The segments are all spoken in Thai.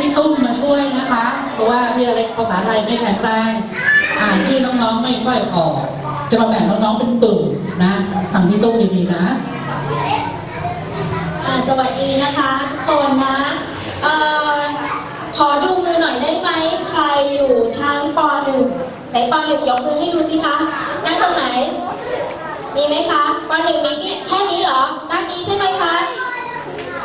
พี่ตุ้มมาช่วยนะคะ เพราะว่าพี่อเล็กภาษาไทยไม่แข็งแรงอ่านที่น้องๆไม่ค่อยออก จะมาแบ่งน้องๆเป็นกลุ่มนะทำพี่ตุ้มดีๆนะสวัสดีนะคะทุกคนนะเอ่อขอดูมือหน่อยได้ไหมใครอยู่ชั้นป .1 ไหนป .1 ยกมือให้ดูสิคะนั่งตรงไหน มีไหมคะป .1 มีแค่นี้เหรอด้านนี้ใช่ไหมคะ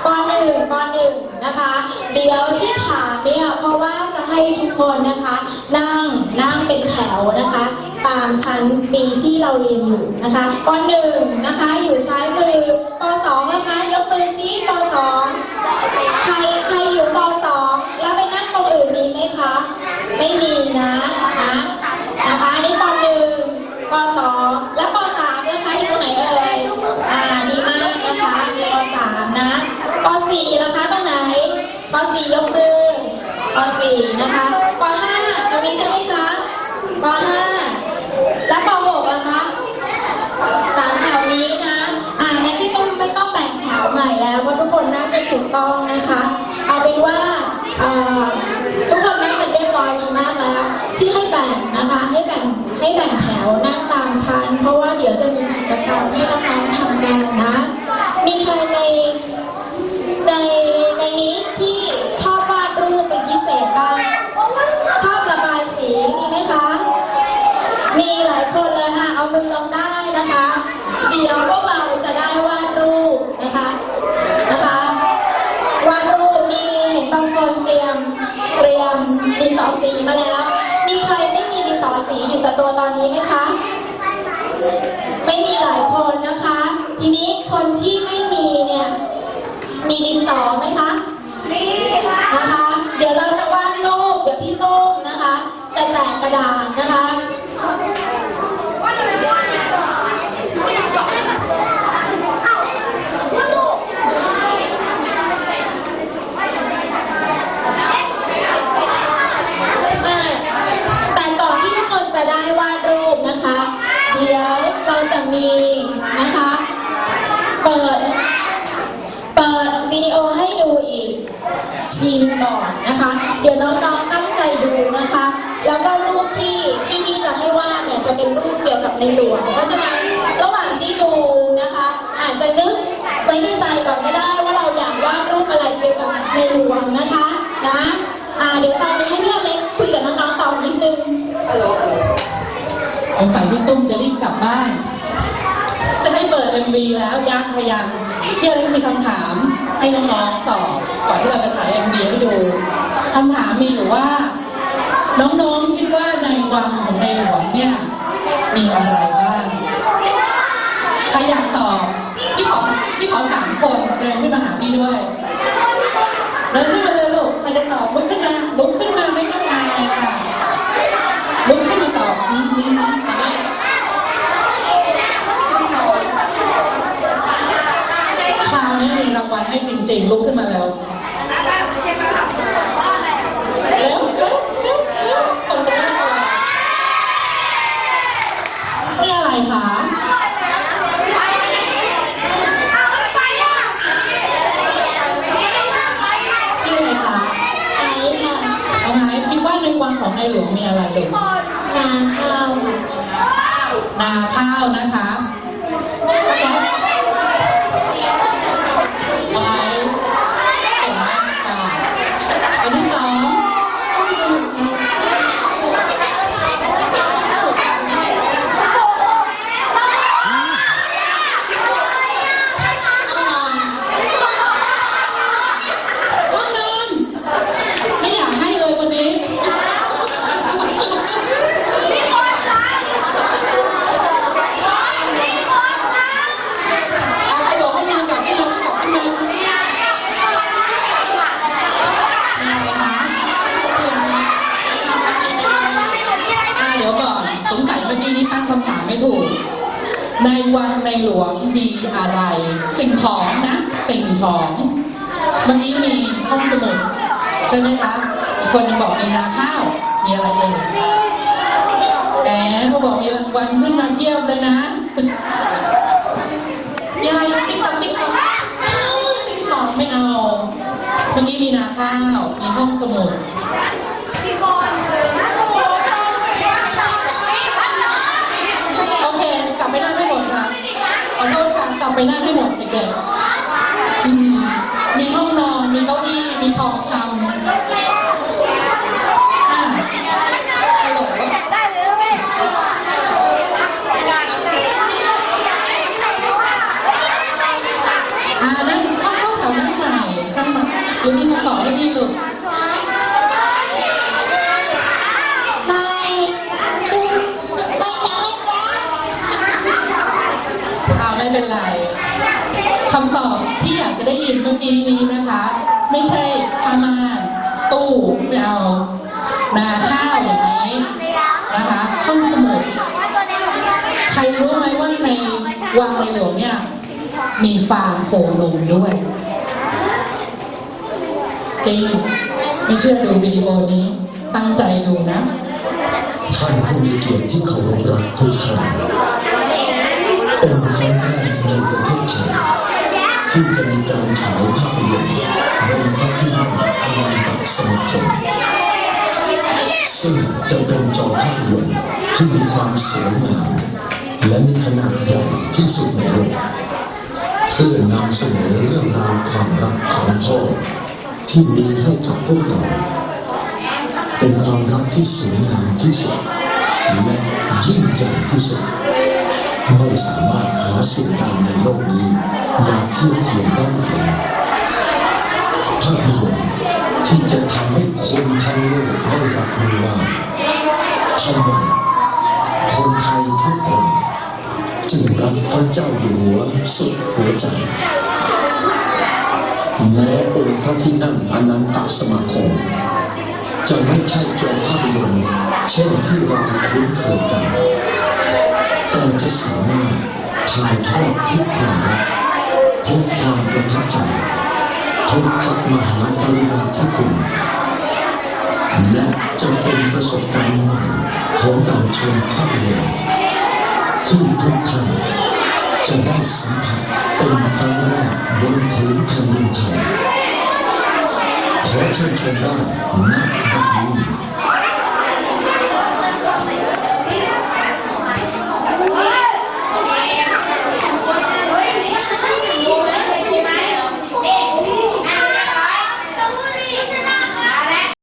ป .1 ป .1 นะคะ เดี๋ยวที่ถามเนี่ยเพราะว่าจะให้ทุกคนนะคะ นั่งนั่งเป็นแถวนะคะ ตามชั้นปีที่เราเรียนอยู่นะคะป .1 นะคะ อยู่ซ้ายมือป .2 นะคะยกมือซิป .2 ใครใครอยู่ป .2 แล้วไปนั่งตรงอื่นมีไหมคะ ไม่มีนะนะนะคะอันนี่ป .1 ป .2 และป .3 นะคะอยู่ตรงไหนเอ่ยอ่าดีมากนะคะป .3 นะป .4 นะคะ ป .4 ยกมือป .4 นะคะป .5 ตรงนี้ใช่ไหมคะป .5 และป .6 นะคะสามแถวนี้นะอ่าในที่ต้องไม่ต้องแบ่งแถวใหม่แล้วเพราะทุกคนนั่งได้ถูกต้องนะคะ เอาเป็นว่าอ่อทุกคนนั่งกันเรียบร้อยดีมากแล้วที่ให้แบ่งนะคะให้แบ่งให้แบ่งแถวนั่งตามทันเพราะว่าเดี๋ยวจะมีกิจกรรมให้น้องๆทำ สีมาแล้ว มีใครไม่มีดินสอสีอยู่กับตัวตอนนี้ไหมคะ ไม่มีหลายคนนะคะ ทีนี้คนที่ไม่มีเนี่ย มีดินสอไหมคะ ทีก่อนนะคะ เดี๋ยวน้องๆตั้งใจดูนะคะ แล้วก็รูปที่ที่พี่จะให้วาดเนี่ยจะเป็นรูปเกี่ยวกับในหลวง เพราะฉะนั้นระหว่างที่ดูนะคะ อาจจะนึกไว้ในใจก่อนก็ได้ว่าเราอยากวาดรูปอะไรเกี่ยวกับในหลวงนะคะนะอ่าเดี๋ยวตอนนี้ให้พี่อเล็กคุยกับน้องๆต่อนิดนึงสงสัยพี่ตุ้มจะรีบกลับบ้าน จะได้เปิด MV แล้วยังพยังพี่อเล็กมีคำถามให้น้องๆตอบก่อนที่เราจะถ่าย MV ให้ดูคำถามมีอยู่ว่า น้องๆคิดว่าในวังของในหลวงเนี่ยมีอะไรบ้างใครอยากตอบพี่ขอพี่ขอสามคนเดินขึ้นมาหาพี่ด้วยเดินขึ้นมาเลยลูกใครจะตอบลุกขึ้นมาลุก ริงๆลุกขึ้นมาแล้วเร็วเร็วเร็วเร็วคนละนี่อะไรคะชื่ออะไรคะไอ้ค่ะเอาไงคิดว่าในวังของในหลวงมีอะไรลูกนาข้าวนาข้าวนะคะ ในวังในหลวงมีอะไร สิ่งของนะ สิ่งของเมื่อกี้มีห้องสมุดใช่ไหมคะอีกคนนึงบอกมีนาข้าวมีอะไรเอ่ยแหมเขาบอกมีรางวัลขึ้นมาเทียบเลยนะมีอะไรติ๊กต๊อกติ๊กต๊อกติ๊กต๊อกไม่เอาไม่มื่อกี้มีนาข้าวมีห้องสมุดโอลเค กลับไปนั่งให้หมดค่ะ ขอโทษค่ะ กลับ ไปนั่งให้หมดเด็กๆอืมมีห้องนอน มีเก้าอี้มีทองคำอ่าฮัลโหลอ่านั่งเข้าเข้าแถวนั่งใหม่นั่งใหม่เดี๋ยวมีมาต่อให้พี่ลูกเอาไม่เป็นไร คำตอบที่อยากจะได้ยินเมื่อกี้นี้นะคะ ไม่ใช่ผ้ามาตู้ไม่เอานาข้าวอย่างนี้นะคะห้องสมุดใครรู้ไหมว่าในวังในหลวงเนี่ย มีฟาร์มโคลงด้วยจริงไม่เชื่อดูวิดีโอนี้ ตั้งใจดูนะท่านผู้มีเกียรติที่เคารพรักทุกท่านเป็นครั้งแรกในประเทศไทย ที่จะมีการฉายภาพยนตร์บนพระที่นั่งอนันตสมาคมซึ่งจะเป็นจอภาพยนตร์ที่มีความสวยงามและมีขนาดใหญ่ที่สุดในโลกเพื่อนำเสนอเรื่องราวความรักของพ่อที่มีให้กับพวกเราเป็นความรักที่สวยงามที่สุด ทำไมคนไทยทุกคนจึงรักพระเจ้าอยู่หัวสุดหัวใจ แม้องค์พระที่นั่งอนันตสมาคมจะไม่ใช่จอภาพยนตร์เช่นที่เราคุ้นเคยกันแต่จะสามารถถ่ายทอดทุกความรักทุกความประทับใจทุกพระมหากรุณาธิคุณ ของการชมภาพยนตร์ที่ทุกท่านจะได้สัมผัสเป็นครั้